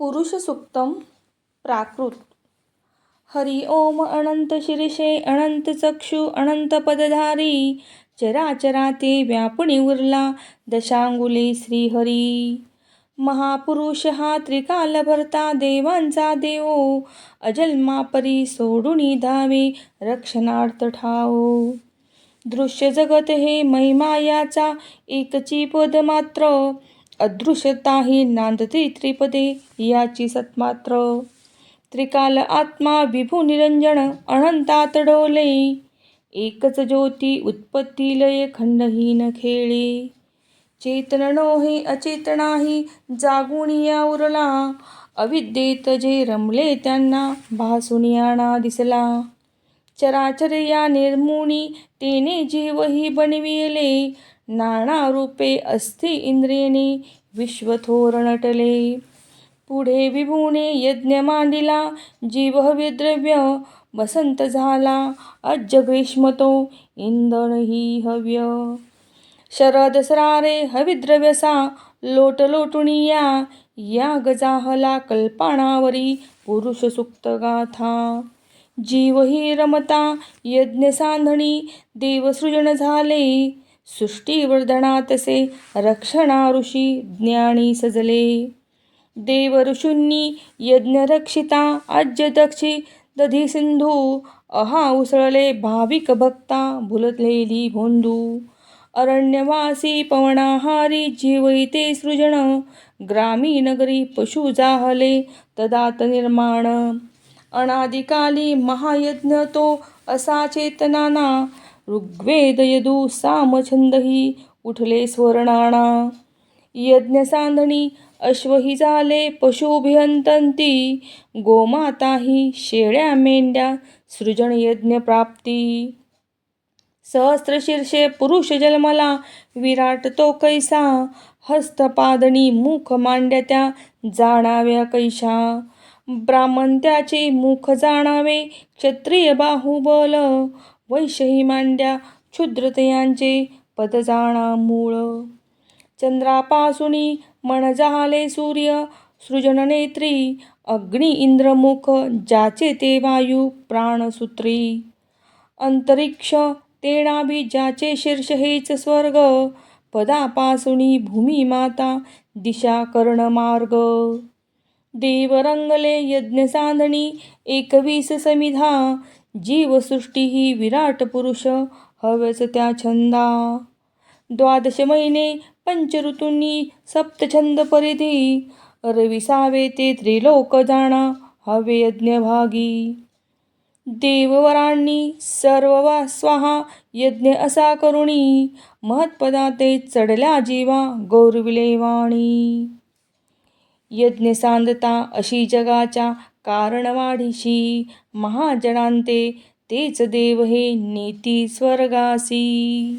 पुरुष सुक्तम प्राकृत। हरि ओम अनंत शिरीषे अनंत चक्षु अनंत पदधारी चराचराते व्यापणी उरला दशांगुले श्रीहरी। महापुरुष हा त्रिकाल भरता देवांचा देवो अजन्मा सोडुनी धावे रक्षणार्थ ठाओ दृश्य जगत हे महिमायाचा एकची पद मात्र अदृश्यता ही नांदते त्रिपदे याची सत्मात्र. त्रिकाल आत्मा विभू निरंजन अनंतात डोले. एकच ज्योती उत्पत्ती लय खंडहीन खेळे. चेतन नोहे अचेतनाही जागुणिया उरला अविद्येत जे रमले त्यांना भासुनियाणा दिसला. चराचर या निर्मुनी तेने जीवही बनविले. नाना रूपे अस्थि इंद्रियने विश्वथोर नटले. पुढे विभूने यज्ञ मांडिला जीवहविद्रव्य वसंत झाला. अज्ज ग्रीष्म तो इंधन ही हव्य. शरद सरारे हविद्रव्यसा लोट लोटुनिया या. गजाहला कल्पनावरी पुरुष सुक्त गाथा. जीव ही रमता यज्ञ सांधणी देवसृजन झाले. सृष्टीवर्धनातसे रक्षणा ऋषी ज्ञानी सजले. देव ऋषूंनी यज्ञ रक्षिता आज्य दक्षी दधी सिंधू अहा उसळले भाविक भक्ता भुलतलेली भोंदू. अरण्यवासी पवनाहारी जीवैते सृजन ग्रामी नगरी पशु जाहले तदात निर्माण. अनादिकाली महायज्ञ तो असा चेतनाना ऋग्वेद यदू सामछंदही उठले स्वर्णाणा. यज्ञ सांधणी अश्वही झाले पशुभिहंतंती गोमाताही शेळ्या मेंढ्या सृजन यज्ञ प्राप्ती. सहस्त्र शीर्षे पुरुष जन्मला विराट तो कैसा हस्तपादनी मुख मांड्या त्या जाणाव्या कैशा. ब्राह्मण त्याचे मुख जाणावे क्षत्रिय बाहुबल वैशही मांड्या क्षुद्रतयांचे पद जाणा मूळ. चंद्रापासुनी मन झाले सूर्य सृजननेत्री अग्नि इंद्रमुख ज्याचे ते वायू प्राणसूत्री. अंतरिक्ष तेणाभी ज्याचे शीर्ष हेच स्वर्ग पदापासुनी भूमी माता दिशा कर्ण मार्ग देवरंगले यज्ञ एकवीस समिधा. जीवसृष्टी ही विराट पुरुष हवेच त्या छंदा. द्वादश महिने पंचऋतूंनी सप्तछंद परिधी. रविसावे ते त्रिलोक जाणा हवे यज्ञ भागी. देववरांनी सर्व वा स्वाहा यज्ञ असा करुणी. महत्पदा ते चढल्या जीवा गौरविले वाणी. यज्ञसांधता अशी जगाच्या कारणवाढीशी. महाजनांते तेच देव हे नीती स्वर्गासी.